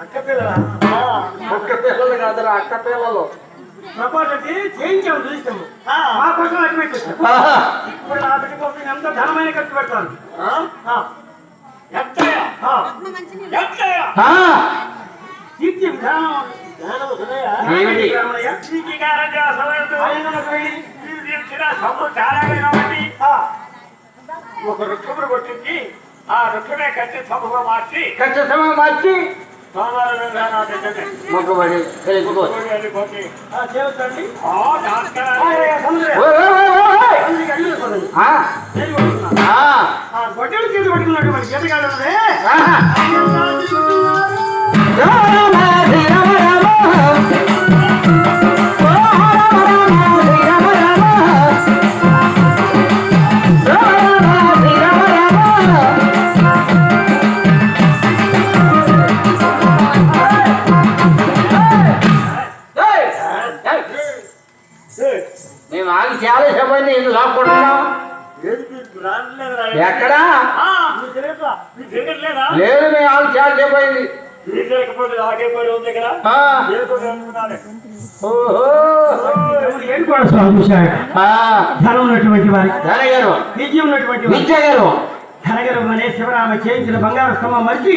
అక్క పిల్లల ఒక్క పిల్లలు కాదురా అక్క పిల్లలు ప్రపోజల్కి చేయించాము చూసాము మా కోసం అట్టి పెట్టేస్తాం ఇప్పుడు నా బిడ్డ కోసం ఎంత ఖర్చు పెడతాను ఒక వృక్షమును కొట్టించి ఆ వృక్షమే కట్టి సొమ్ముగా మార్చి ఖచ్చితంగా మార్చి సోమవారం విధానం పెట్టండి మొక్కబడి వెళ్ళిపో. వెళ్ళిపోతే ఆ, చేయవచ్చండి ఆ ఆ, నమస్కారం ఏ, సముద్రం. మేము ఆగి చాలా ఇది లాక్కుంటున్నాం ఎక్కడా? లేదు మేము ఆగి చాలా. ధనం ఉన్నటువంటి వారి ధనగారు విజయం ఉన్నటువంటి వారి విద్య గారు. ధనగరం అనే శివరామ చేయించిన బంగారు స్తంభం మర్చి.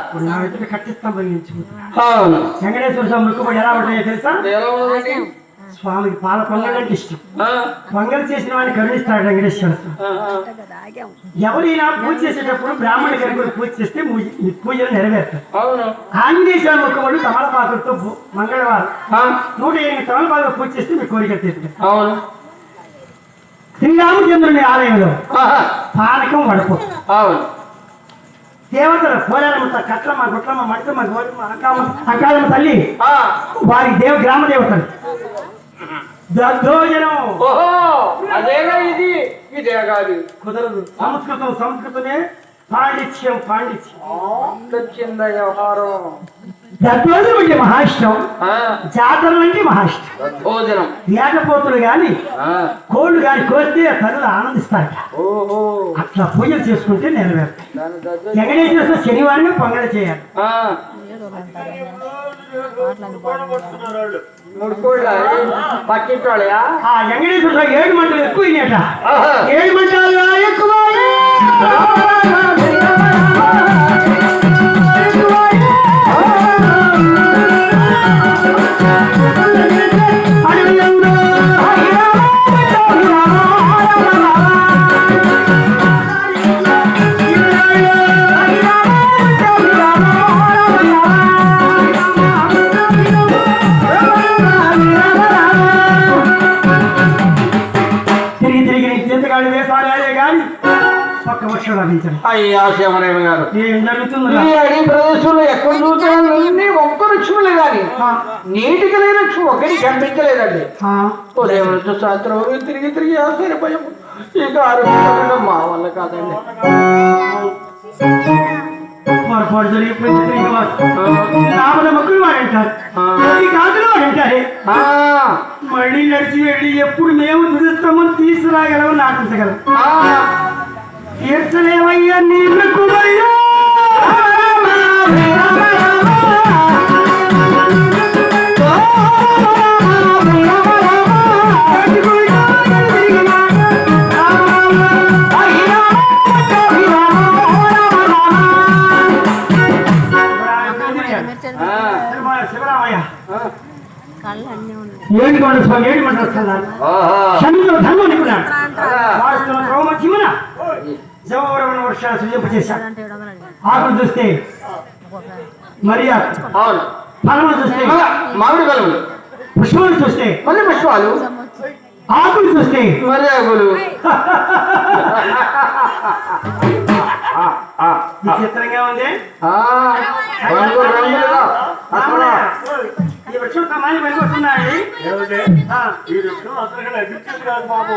ఇప్పుడు నా ఎదుట కట్టి స్తంభం ఎంచుకుంటున్నాను అవును. వెంకటేశ్వర స్వామి ముక్కుబడి ఎలా ఉంటాయో తెలుసా? స్వామికి పాల పొంగలంటే ఇష్టం. పొంగల్ చేసిన వాడిని కరుణిస్తాడు వెంకటేశ్వర. ఎవరైనా పూజ చేసేటప్పుడు బ్రాహ్మణి గారికి కూడా పూజ చేస్తే పూజలు అవును ఆంజనేయ స్వామి ముక్కుబడి తమలపాకులతో మంగళవారం. నూట ఎనిమిది తమలపాకులు పూజ చేస్తే మీ కోరిక అవును శ్రీరామచంద్రుని ఆలయంలో. పానకం వడపు అవును దేవతల కోలాలమ్మ కట్లమ్మ గుట్లమ్మ మడతమ్మ గోరమ్మ అకామ అకాలమ్మ తల్లి. వారి దేవ గ్రామ దేవతలు దద్దోజనం ఓహో అదేగా ఇది? ఇదే కాదు కుదరదు. సంస్కృతం సంస్కృతమే పాండిత్యం పాండిత్యం. వచ్చింద వ్యవహారం. దద్దోజనం అంటే మహాఇష్టం ఆ. జాతరలు అంటే మహాఇష్టం భోజనం ఏకపోతులు గాని ఆ. కోళ్ళు గాని కోస్తే తల్లులు ఆనందిస్తారట. ఓహో. అట్లా పూజలు చేసుకుంటే నెరవేరుతాయి. వెంకటేశ్వర స్వామి శనివారం పొంగల చేయాలి. ఆ. కొట్టుకున్నారు వాళ్ళు. మూడు కోళ్ళ పక్కింటోళ్ళయా ఆ వెంకటేశ్వర స్వామి ఏడు మంటలు వర్షం లభించదు అయ్యా శివరామ గారు. ఏం జరుగుతుంది ఈ అడవి ప్రదేశంలో ఎక్కడ చూసినా ఒక్క వృక్షములే కానీ నీటికి లేని వృక్షం కనిపించలేదండి. ఉదయం నుంచి సాయంత్రం వరకు తిరిగి తిరిగి ఆశ్చర్యపోయాం. ఇక ఆరోగ్యం మా వల్ల కాదండి. పొరపాటు జరిగిపోయింది. రాముల మొక్కులు కాదులు మళ్ళీ నడిచి వెళ్ళి ఎప్పుడు మేము దురుస్తామని తీసుకురాగలము నాటించగలం ఆ, తీర్చలేవయ్యా నీళ్ళకు వయ్యా. ఆ, శివరామయ్య ఆ. కళ్ళు అన్నీ ఉన్నాయి ఏడు స్వామి ఏడు ఓహో. శనిలో ధర్మం నిపుణాడు ద్రోమ చిమన ఏడు వందలు అడిగాను ఆకులు చూస్తే మరియా. ఫలములు చూస్తే మామిడి కలుగులు పుష్పాలు చూస్తే మళ్ళీ పుష్పాలు. ఆకులు చూస్తే మర్యాదలు విచిత్రంగా ఉంది. రంగు రంగులుగా అక్కడ. ఈ వృక్షం సమాజం వెళ్ళిపోతున్నాడు ఏమంటే? ఈ వృక్షం అసలు బాబు.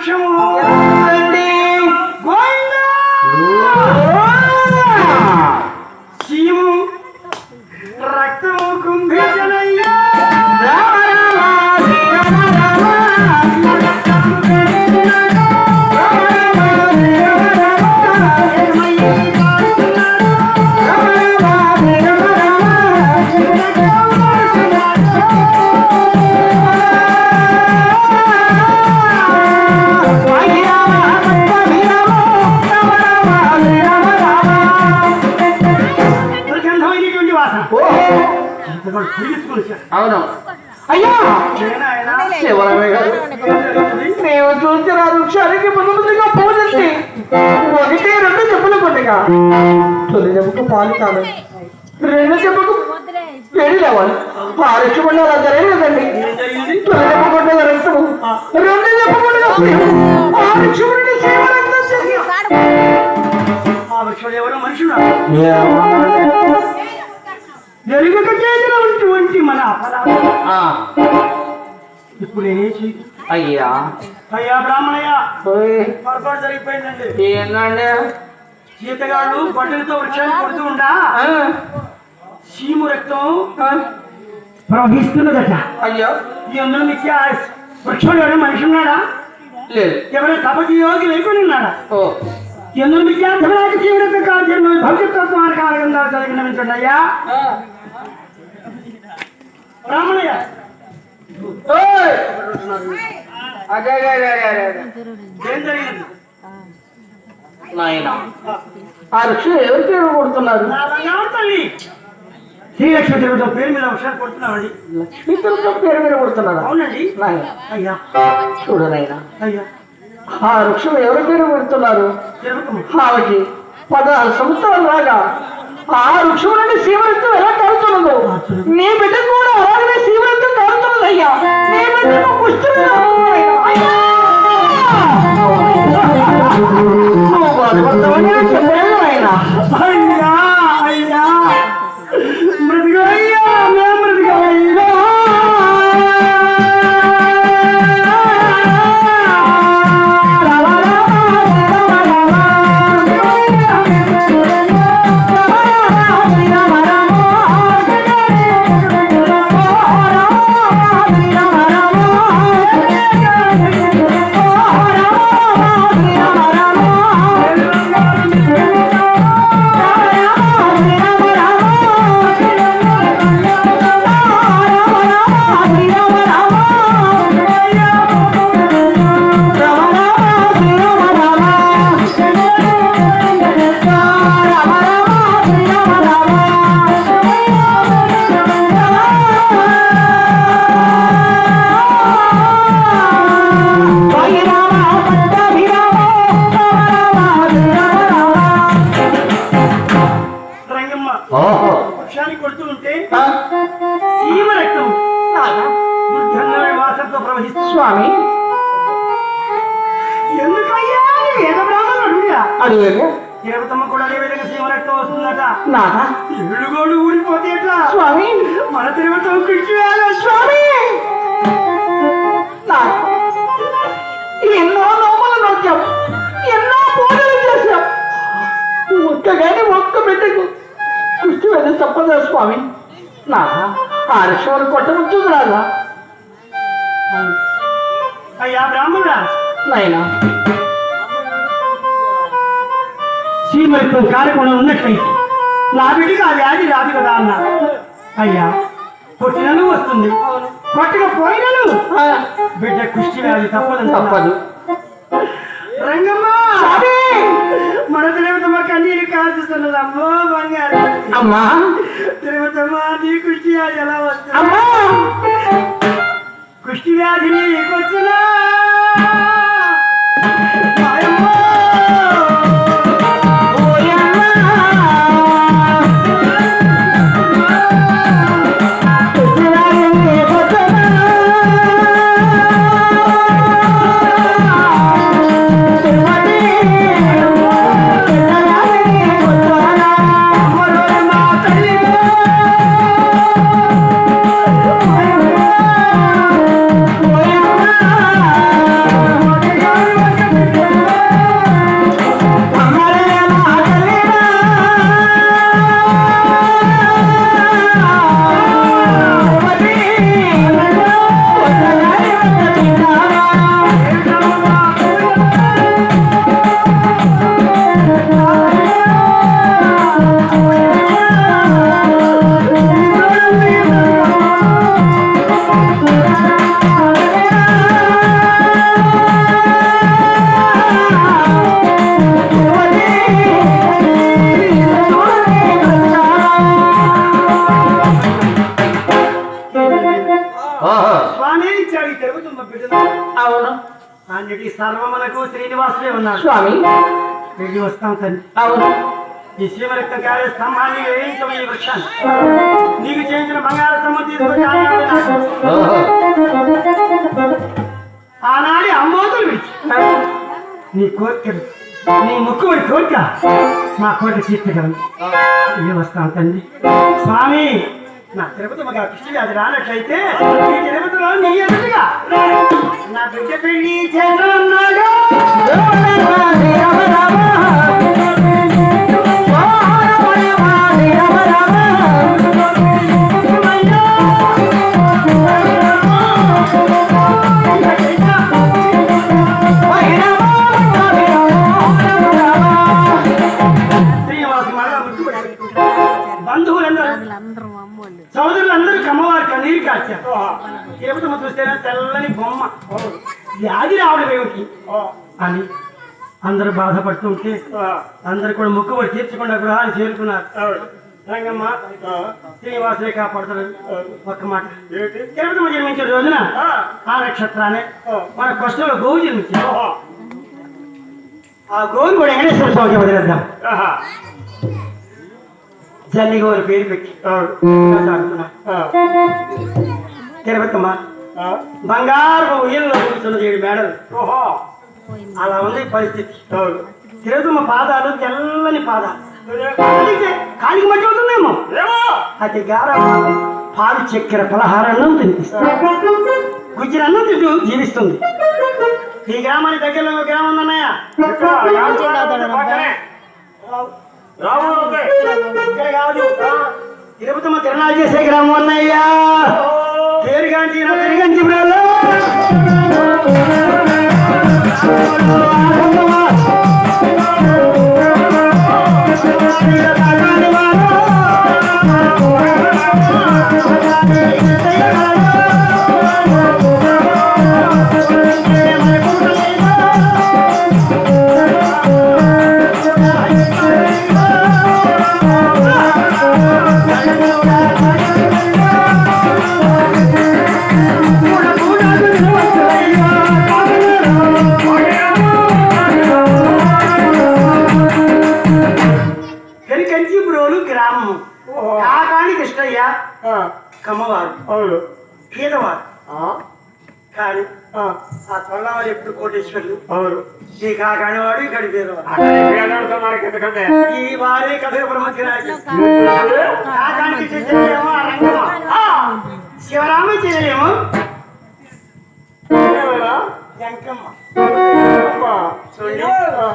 నాయన వృక్షము అవును. అయ్యా! గారు నేను చూసిన వృక్షానికి ముందుగా పూజండి ఒకటి రెండు చెప్పులు కొద్దిగా. తొలి చెప్పుకు పాలు కాదు రెండు చెప్పుకు వేడి లేవాలి? ఆ వృక్షం వల్ల అలా జరగలేదండి ఏం జరిగింది? తొలి చెప్పు కొట్టగా రక్తము రెండు చెప్పు కొట్టగా ఆ వృక్షం నుండి శివరక్తం చేసి ఆ వృక్షంలో ఎవరో మనుషులు వెలుగుక చేసినటువంటి మన ఇప్పుడు చేయి? అయ్యా. అయ్యా బ్రాహ్మణయ్య పొరపాటు జరిగిపోయిందండి. ఏందండి జీతగాళ్ళు బట్టలతో వృక్షాన్ని కొడుతూ ఉండా? ఆ, సీము రక్తం ప్రవహిస్తున్నదట. అయ్యా. ఈ అందులో ఆ వృక్షంలో ఎవరైనా మనిషి ఉన్నాడా? లేదు. ఎవరైనా తపతి యోగి లేకుండా ఉన్నాడా? ఓ. ఎందుకు అర్థమయ్యాక జీవిత కాల్చిన భవిష్యత్తు మార్గాల కింద చదివినటువంటి అయ్యా బ్రాహ్మణయ్య! అదే ఏం జరిగింది? నాయన ఆ వృక్షం ఎవరి పేరు కొడుతున్నారు? శ్రీలక్ష్మి దేవత పేరు మీద వర్షాలు కొడుతున్నామండి లక్ష్మీదేవితో పేరు మీద కొడుతున్నారా? అవునండి. నాయన అయ్యా. చూడు నాయన. అయ్యా. ఆ వృక్షం ఎవరి పేరు పెడుతున్నారు? ఆమెకి పదహారు సంవత్సరాలు రాగా ఆ వృక్షం నుండి శివరక్తం ఎలా కాలుతున్నదో నీ బిడ్డ కూడా అలాగనే శివరక్తం కాలుతున్నది నీ బిడ్డ పుష్టి అడిగారు దేవతమ్మ కూడా అదే విధంగా సీమ రక్తం వస్తుందట. నాదా ఎడుగోడు ఊడిపోతేట స్వామి? మన తిరుమతం కృషి స్వామి! ఎన్నో నోములు నొక్కాం. ఎన్నో పూజలు చేశాం. ఒక్కగాని ఒక్క బిడ్డకు కుష్టి వెళ్ళి తప్పదా స్వామి. నాదా ఆరక్షలు కొట్టవచ్చు రాదా అయ్యా బ్రాహ్మణుడా? నాయనా? సీమరక్తం కారకుండా ఉన్నట్లయితే నా బిడ్డకి ఆ వ్యాధి రాదు కదా అన్న. అయ్యా కొట్టినను వస్తుంది. కొట్టకపోయినను బిడ్డ కుష్టి వ్యాధి తప్పదు తప్పదు. రంగమ్మ! మన తిరుమతమ్మ కన్నీరు కాల్చుతున్నది. అమ్మో బంగారు. అమ్మా! తిరుమతమ్మ నీ కుష్టి వ్యాధి ఎలా వస్తుంది? అమ్మా! కుష్టి వ్యాధి నీకొచ్చునా మాయమ్మ అన్నిటి సర్వమునకు శ్రీనివాసుడే ఉన్నాడు. స్వామి. వెళ్ళి వస్తాం తండ్రి అవును. ఈ స్తంభాన్ని వేయించమ ఈ వృక్షాన్ని. నీకు చేయించిన బంగారు స్తంభం తీసుకొచ్చి ఆనాడు విడిచి. నీ కోరికలు నీ ముక్కుబడి కోరిక మా కోరిక తీర్చగలను వెళ్ళి వస్తాం తండ్రి స్వామి నా తిరుపతి మగ అది రానట్లయితే ఈ తిరుపతిలో నీ ఎదురుగా నా బిడ్డ పెళ్ళి చేస్తున్నాడు అందరూ బాధపడుతుంటే అందరు కూడా మొక్కుబడి తీర్చకుండా గృహాన్ని చేరుకున్నారు. రంగమ్మ శ్రీనివాసులే కాపాడుతారు ఒక్క మాట. తిరుపతి జన్మించిన రోజున ఆ. నక్షత్రాన్ని మన కష్టంలో గోవు జన్మించారు ఆ గోవుని కూడా వెంకటేశ్వర స్వామికి వదిలేద్దాం. జల్లి గోరు పేరు పెట్టి తిరుపతమ్మ బంగారు ఉయ్యల్లో కూర్చున్నది ఏడు మేడలు. అలా ఉంది పరిస్థితి. తిరుగుతున్న పాదాలు తెల్లని పాదాలు. కాలికి మట్టి అవుతుందేమో అది గారం పాలు చక్కెర పలహారాన్ని తినిపిస్తుంది. గుజ్జరన్నం తింటూ జీవిస్తుంది. ఈ గ్రామానికి దగ్గరలో ఒక గ్రామం ఉందన్నయ్య. కాదు. తిరుపతమ్మ తిరణాలు చేసే గ్రామం అన్నయ్యా. పేరుగాంచి నా అవును. ఆ, కానీ ఆ, త్వరవారు ఎప్పుడు కోటేశ్వరులు? అవును. ఈ కాకాని వాడు ఇక్కడ ఈ వారే కథ కాకానికి శివరామ? వెంకమ్మ. చూడండి ఆ,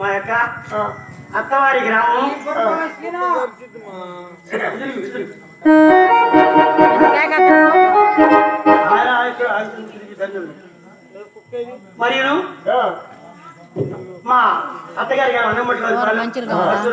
మా యొక్క ఆ, అత్తవారి గ్రామం. మరియు మా అత్తగారి గారు మంచిగా